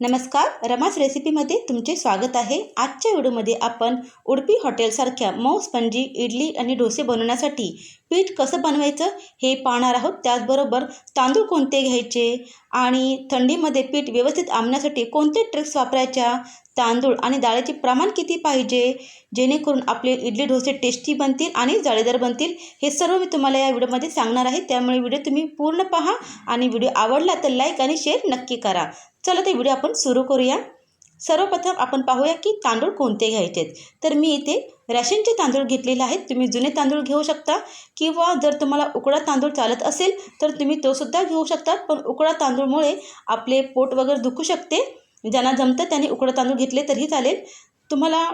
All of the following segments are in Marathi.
नमस्कार रमास रेसिपीमध्ये तुमचे स्वागत आहे. आजच्या व्हिडिओमध्ये आपण उडपी हॉटेलसारख्या मऊ स्पंजी इडली आणि डोसे बनवण्यासाठी पीठ कसं बनवायचं हे पाहणार आहोत. त्याचबरोबर तांदूळ कोणते घ्यायचे आणि थंडीमध्ये पीठ व्यवस्थित आणण्यासाठी कोणते ट्रिक्स वापरायच्या तांदूळ आणि डाळीचे प्रमाण किती पाहिजे? जेणेकरून आपले इडली डोसे टेस्टी बनतील आणि जाळीदार बनतील? हे सर्व मी तुम्हाला या व्हिडिओमध्ये सांगणार आहे. त्यामुळे व्हिडिओ तुम्ही पूर्ण पहा आणि व्हिडिओ आवडला तर लाईक आणि शेअर नक्की करा. चला ते व्हिडिओ आपण सुरू करूया. सर्वप्रथम आपण पाहूया की तांदूळ कोणते घ्यायचे तर मी इथे रॅशनचे तांदूळ घेतलेले आहेत. तुम्ही जुने तांदूळ घेऊ शकता किंवा जर तुम्हाला उकडा तांदूळ चालत असेल तर तुम्ही तोसुद्धा घेऊ शकता. पण उकडा तांदूळमुळे आपले पोट वगैरे दुखू शकते. ज्यांना जमतं त्यांनी उकडं तांदूळ घेतले तरीही चालेल. तुम्हाला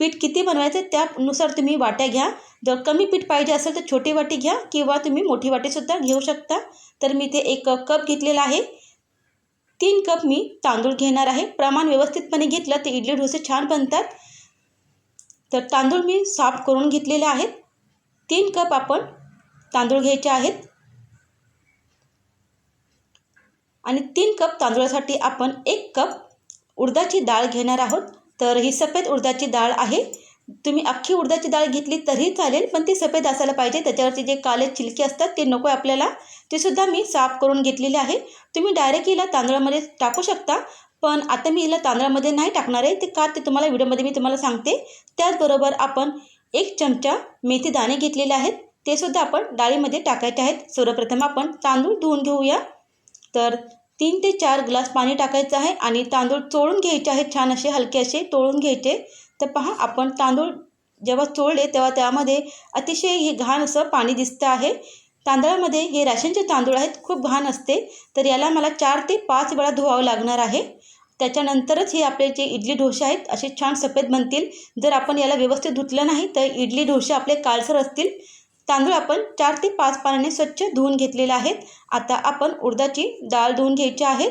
पीठ किती बनवायचं त्यानुसार तुम्ही वाट्या घ्या. जर कमी पीठ पाहिजे असेल तर छोटी वाटी घ्या किंवा तुम्ही मोठी वाटीसुद्धा घेऊ शकता. तर मी ते एक कप घेतलेला आहे. तीन कप मी तांदूळ घेणार आहे. प्रमाण व्यवस्थितपणे घेतलं तर इडली डोसे छान बनतात. तर तांदूळ मी साफ करून घेतलेले आहेत. तीन कप आपण तांदूळ घ्यायचे आहेत. आणि तीन कप तांदूळासाठी आपण एक कप उडदाची डाळ घेणार आहोत. तर ही सफेद उडदाची डाळ आहे. तुम्ही अख्खी उडदाची डाळ घेतली तरीही चालेल पण ती सफेद असायला पाहिजे. त्याच्यावरचे जे काले चिलके असतात ते नको आहे आपल्याला. ते सुद्धा मी साफ करून घेतलेले आहे. तुम्ही डायरेक्ट हिला तांदळामध्ये टाकू शकता पण आता मी हिला तांदळामध्ये नाही टाकणार आहे. ते का ते तुम्हाला व्हिडिओमध्ये मी तुम्हाला सांगते. त्याचबरोबर आपण एक चमचा मेथी दाणे घेतलेले आहेत. ते सुद्धा आपण डाळीमध्ये टाकायचे आहेत. सर्वप्रथम आपण तांदूळ धुवून घेऊया. तर तीन ते चार ग्लास पाणी टाकायचं आहे आणि तांदूळ चोळून घ्यायचे आहेत. छान असे हलके असे तोळून घ्यायचे. तर पहा आपण तांदूळ जेव्हा चोळले तेव्हा त्यामध्ये अतिशय हे घाण असं पाणी दिसतं आहे. तांदळामध्ये हे राशनचे तांदूळ आहेत खूप घाण असते. तर याला मला चार ते पाच वेळा धुवावं लागणार आहे. त्याच्यानंतरच हे आपले जे इडली डोसे आहेत असे छान सफेद बनतील. जर आपण याला व्यवस्थित धुतलं नाही तर इडली डोसे आपले काळसर असतील. तांदूळ आपण चार ते पाच पाण्याने स्वच्छ धुवून घेतलेले आहेत. आता आपण उडदाची डाळ धुवून घ्यायची आहे.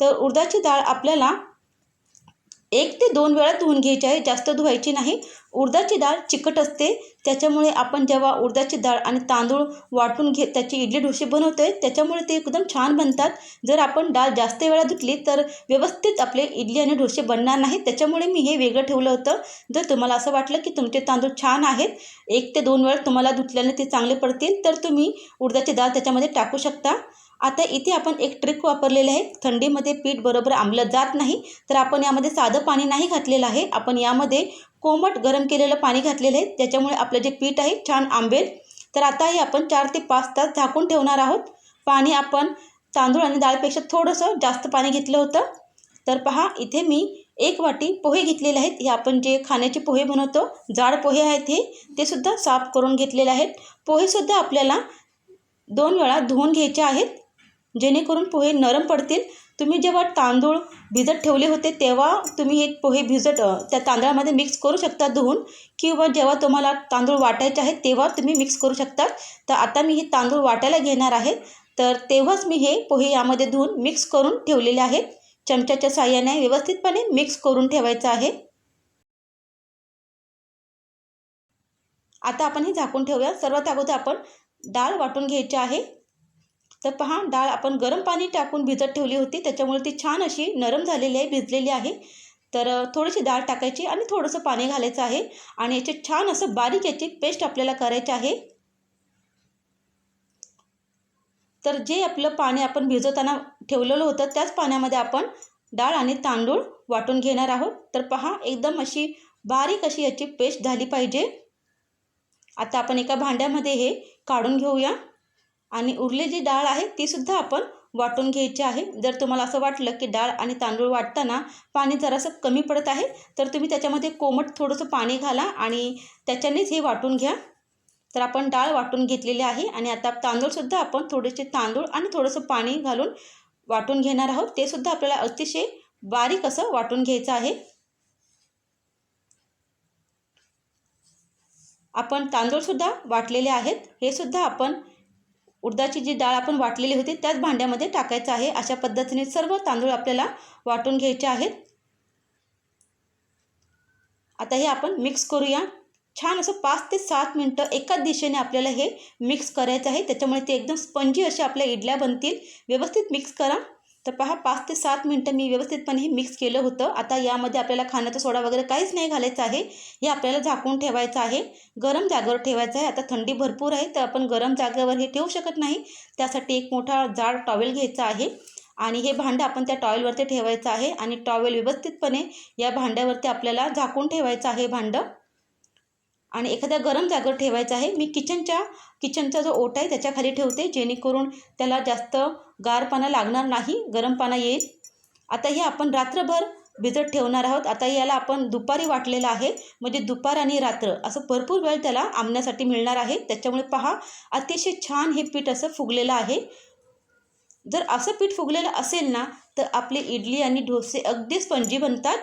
तर उडदाची डाळ आपल्याला एक ते दोन वेळा धुवून घ्यायची आहे. जास्त धुवायची नाही. उडदाची डाळ चिकट असते. त्याच्यामुळे आपण जेव्हा उडदाची डाळ आणि तांदूळ वाटून घे त्याची इडली डोसे बनवतो आहे त्याच्यामुळे ते एकदम छान बनतात. जर आपण डाळ जास्त वेळा धुतली तर व्यवस्थित आपले इडली आणि डोसे बनणार नाही त्याच्यामुळे मी हे वेगळं ठेवलं होतं. जर तुम्हाला असं वाटलं की तुमचे तांदूळ छान आहेत एक ते दोन वेळा तुम्हाला धुतल्याने ते चांगले पडतील तर तुम्ही उडदाची डाळ त्याच्यामध्ये टाकू शकता. आता इथे आपण एक ट्रिक वापरलेले आहे. थंडीमध्ये पीठ बरोबर आंबलं जात नाही. तर आपण यामध्ये साधं पाणी नाही घातलेलं आहे. आपण यामध्ये कोमट गरम केलेलं पाणी घातलेलं आहे. त्याच्यामुळे आपलं जे पीठ आहे छान आंबेल. तर आता हे आपण चार ते पाच तास झाकून ठेवणार आहोत. पाणी आपण तांदूळ आणि डाळपेक्षा थोडंसं जास्त पाणी घेतलं होतं. तर पहा इथे मी एक वाटी पोहे घेतलेले आहेत. हे आपण जे खाण्याचे पोहे बनवतो जाड पोहे आहेत हे ते सुद्धा साफ करून घेतलेले आहेत. पोहेसुद्धा आपल्याला दोन वेळा धुवून घ्यायचे आहेत. जेणेकरून पोहे नरम पडतील. तुम्ही जेव्हा तांदूळ भिजत ठेवले होते तेव्हा तुम्ही हे पोहे भिजत त्या तांदळामध्ये मिक्स करू शकता धुवून. किंवा जेव्हा तुम्हाला तांदूळ वाटायचे आहेत तेव्हा तुम्ही मिक्स करू शकता. तर आता मी हे तांदूळ वाटायला घेणार आहे. तर तेव्हाच मी हे पोहे यामध्ये धुवून मिक्स करून ठेवलेले आहेत. चमच्याच्या साह्याने व्यवस्थितपणे मिक्स करून ठेवायचं आहे. आता आपण हे झाकून ठेवूया. सर्वात अगोदर आपण डाळ वाटून घ्यायची आहे. तर पहा डाळ आपण गरम पाणी टाकून भिजत ठेवली होती. त्याच्यामुळे ती छान अशी नरम झालेली आहे भिजलेली आहे. तर थोडीशी डाळ टाकायची आणि थोडंसं पाणी घालायचं आहे. आणि याचे छान असं बारीक याची पेस्ट आपल्याला करायची आहे. तर जे आपलं पाणी आपण भिजवताना ठेवलेलं होतं त्याच पाण्यामध्ये आपण डाळ आणि तांदूळ वाटून घेणार आहोत. तर पहा एकदम अशी बारीक अशी याची पेस्ट झाली पाहिजे. आता आपण एका भांड्यामध्ये हे काढून घेऊया. आणि उरलेली डाळ आहे तीसुद्धा आपण वाटून घ्यायची आहे. जर तुम्हाला असं वाटलं की डाळ आणि तांदूळ वाटताना पाणी जरासं कमी पडत आहे तर तुम्ही त्याच्यामध्ये कोमट थोडंसं पाणी घाला आणि त्याच्यानेच हे वाटून घ्या. तर आपण डाळ वाटून घेतलेली आहे आणि आता तांदूळसुद्धा आपण थोडेसे तांदूळ आणि थोडंसं पाणी घालून वाटून घेणार आहोत. ते सुद्धा आपल्याला अतिशय बारीक असं वाटून घ्यायचं आहे. आपण तांदूळसुद्धा वाटलेले आहेत. हे सुद्धा आपण उडदाची जी डाळ आपण वाटलेली होती त्याच भांड्यामध्ये टाकायचं आहे. अशा पद्धतीने सर्व तांदूळ आपल्याला वाटून घ्यायचे आहेत. आता हे आपण मिक्स करूया. छान असं पाच ते सात मिनटं एकाच दिशेने आपल्याला हे मिक्स करायचं आहे. त्याच्यामुळे ते एकदम स्पंजी असे आपल्या इडल्या बनतील. व्यवस्थित मिक्स करा. तर पहा पाच ते सात मिनटं मी व्यवस्थितपणे हे मिक्स केलं होतं. आता यामध्ये आपल्याला खाण्याचा सोडा वगैरे काहीच नाही घालायचं आहे. हे आपल्याला झाकून ठेवायचं आहे. गरम जागेवर ठेवायचं आहे. आता थंडी भरपूर आहे तर आपण गरम जागेवर हे ठेवू शकत नाही. त्यासाठी एक मोठा जाड टॉवेल घ्यायचा आहे. आणि हे भांडं आपण त्या टॉवेलवरती ठेवायचं आहे. आणि टॉवेल व्यवस्थितपणे या भांड्यावरती आपल्याला झाकून ठेवायचं आहे भांडं. आणि एखाद्या गरम जागेवर ठेवायचं आहे. मी किचनच्या किचनचा जो ओटा आहे त्याच्याखाली ठेवते जेणेकरून त्याला जास्त गारपणा लागणार नाही गरम पाना येईल. आता हे आपण रात्रभर भिजत ठेवणार आहोत. आता याला आपण दुपारी वाटलेलं आहे. म्हणजे दुपार आणि रात्र असं भरपूर वेळ त्याला आंबण्यासाठी मिळणार आहे. त्याच्यामुळे पहा अतिशय छान हे पीठ असं फुगलेलं आहे. जर असं पीठ फुगलेलं असेल ना तर आपले इडली आणि डोसे अगदी स्पंजी बनतात.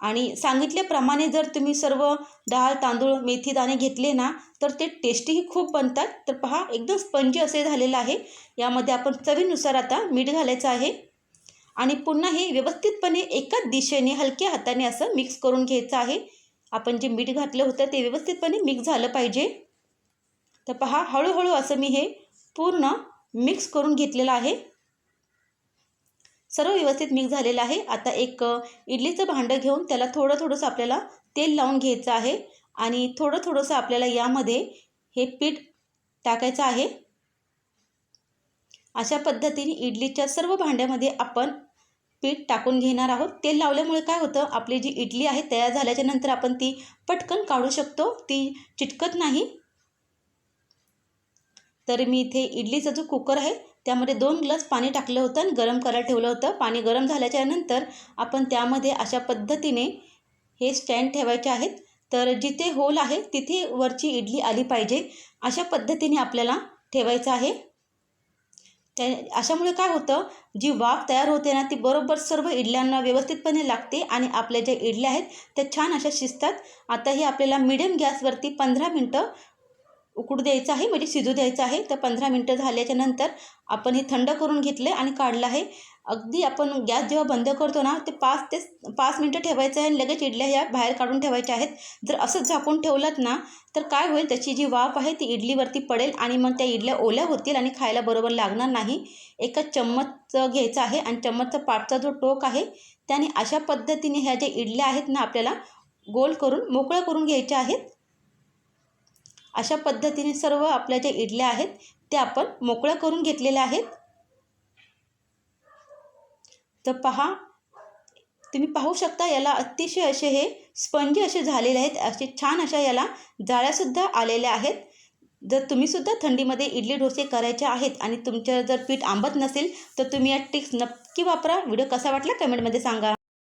आणि सांगितल्याप्रमाणे जर तुम्ही सर्व डाळ तांदूळ मेथी दाणे घेतले ना तर ते टेस्टीही खूप बनतात. तर पहा एकदम स्पंजी असे झालेलं आहे. यामध्ये आपण चवीनुसार आता मीठ घालायचं आहे. आणि पुन्हा हे व्यवस्थितपणे एकाच दिशेने हलक्या हाताने असं मिक्स करून घ्यायचं आहे. आपण जे मीठ घातलं होतं ते व्यवस्थितपणे मिक्स झालं पाहिजे. तर पहा हळूहळू असं मी हे पूर्ण मिक्स करून घेतलेलं आहे. सर्व व्यवस्थित मिक्स झालेलं आहे. आता एक इडलीचं भांडं घेऊन त्याला थोडं थोडंसं आपल्याला तेल लावून घ्यायचं आहे. आणि थोडं थोडंसं आपल्याला यामध्ये हे पीठ टाकायचं आहे. अशा पद्धतीने इडलीच्या सर्व भांड्यामध्ये आपण पीठ टाकून घेणार आहोत. तेल लावल्यामुळे काय होतं आपली जी इडली आहे तयार झाल्याच्यानंतर आपण ती पटकन काढू शकतो. ती चिटकत नाही. तर मी इथे इडलीचा जो कुकर आहे त्यामध्ये दोन ग्लास पाणी टाकलं होतं आणि गरम करायला ठेवलं होतं. पाणी गरम झाल्याच्यानंतर आपण त्यामध्ये अशा पद्धतीने हे स्टँड ठेवायचे आहेत. तर जिथे होल आहे तिथे वरची इडली आली पाहिजे. अशा पद्धतीने आपल्याला ठेवायचं आहे. त्या अशामुळे काय होतं जी वाफ तयार होते ना ती बरोबर सर्व इडल्यांना व्यवस्थितपणे लागते आणि आपल्या ज्या इडल्या आहेत त्या छान अशा शिजतात. आता हे आपल्याला मिडियम गॅसवरती पंधरा मिनटं उकडू द्यायचं आहे म्हणजे शिजू द्यायचं आहे. तर पंधरा मिनटं झाल्याच्यानंतर आपण हे थंड करून घेतलं आणि काढलं आहे. अगदी आपण गॅस जेव्हा बंद करतो ना ते पाच ते पाच मिनटं ठेवायचं आहे आणि लगेच इडल्या ह्या बाहेर काढून ठेवायच्या आहेत. जर असंच झाकून ठेवलात ना तर काय होईल? त्याची जी वाफ आहे ती इडलीवरती पडेल आणि मग त्या इडल्या ओल्या होतील आणि खायला बरोबर लागणार नाही. एका चम्मच घ्यायचा आहे आणि चम्मचचा पाठचा जो टोक आहे त्याने अशा पद्धतीने ह्या ज्या इडल्या आहेत ना आपल्याला गोल करून मोकळं करून घ्यायच्या आहेत. अशा पद्धतीने सर्व आपल्या ज्या इडल्या आहेत त्या आपण मोकळ्या करून घेतलेल्या आहेत. तर पहा तुम्ही पाहू शकता याला अतिशय असे हे स्पंजी असे झालेले आहेत असे छान अशा याला जाळ्यासुद्धा आलेल्या आहेत. जर तुम्हीसुद्धा थंडीमध्ये इडली डोसे करायचे आहेत आणि तुमचं जर पीठ आंबत नसेल तर तुम्ही या टिक्स नक्की वापरा. व्हिडिओ कसा वाटला कमेंटमध्ये सांगा.